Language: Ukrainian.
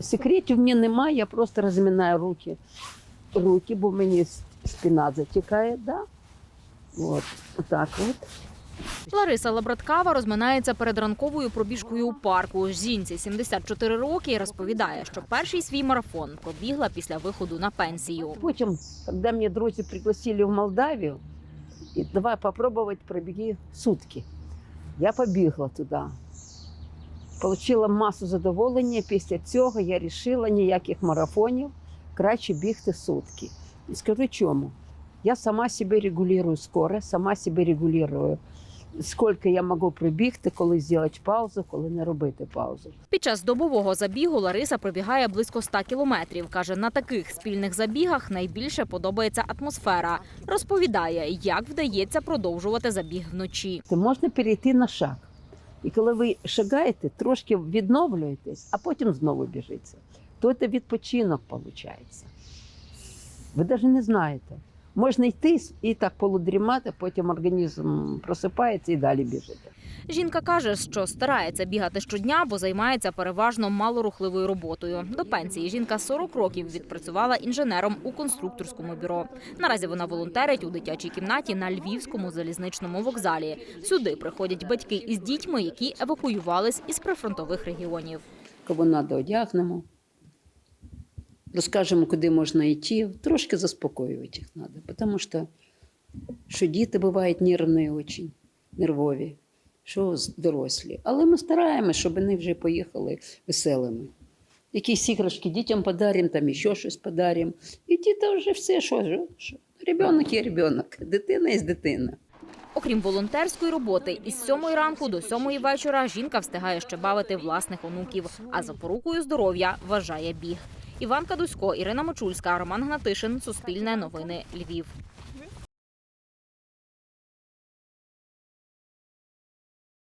Секретів в мене немає, я просто розминаю руки, руки, бо мені спина затікає, да? От, так от. Лариса Лабраткава розминається перед ранковою пробіжкою у парку. Жінці 74 роки і розповідає, що перший свій марафон пробігла після виходу на пенсію. Потім, коли мене друзі пригласили в Молдавію, і давай попробувати пробіги сутки. Я побігла туди. Получила масу задоволення. Після цього я вирішила ніяких марафонів, краще бігти сутки. І скажу чому. Я сама себе регулюю скоро, сама себе регулюю, скільки я можу прибігти, коли зробити паузу, коли не робити паузу. Під час добового забігу Лариса пробігає близько 100 кілометрів. Каже, на таких спільних забігах найбільше подобається атмосфера. Розповідає, як вдається продовжувати забіг вночі. то можна перейти на шаг. І коли ви шагаєте, трошки відновлюєтесь, а потім знову біжиться, То це відпочинок виходить. Ви навіть не знаєте. Можна йти і так полудрімати, потім організм просипається і далі біжите. Жінка каже, що старається бігати щодня, бо займається переважно малорухливою роботою. До пенсії жінка 40 років відпрацювала інженером у конструкторському бюро. Наразі вона волонтерить у дитячій кімнаті на львівському залізничному вокзалі. Сюди приходять батьки із дітьми, які евакуювались із прифронтових регіонів. Кого треба, одягнемо, розкажемо, куди можна йти. Трошки заспокоювати їх треба, тому що, що діти бувають нервні дуже, нервові, що дорослі. Але ми стараємося, щоб вони вже поїхали веселими. Якісь іграшки дітям подаримо, там ще щось подаримо. І діти вже все, що, що. Ребенок є ребенок, дитина є дитина. Окрім волонтерської роботи, із сьомої ранку до сьомої вечора жінка встигає ще бавити власних онуків. А запорукою здоров'я вважає біг. Іван Кадусько, Ірина Мочульська, Роман Гнатишин, Суспільне новини, Львів.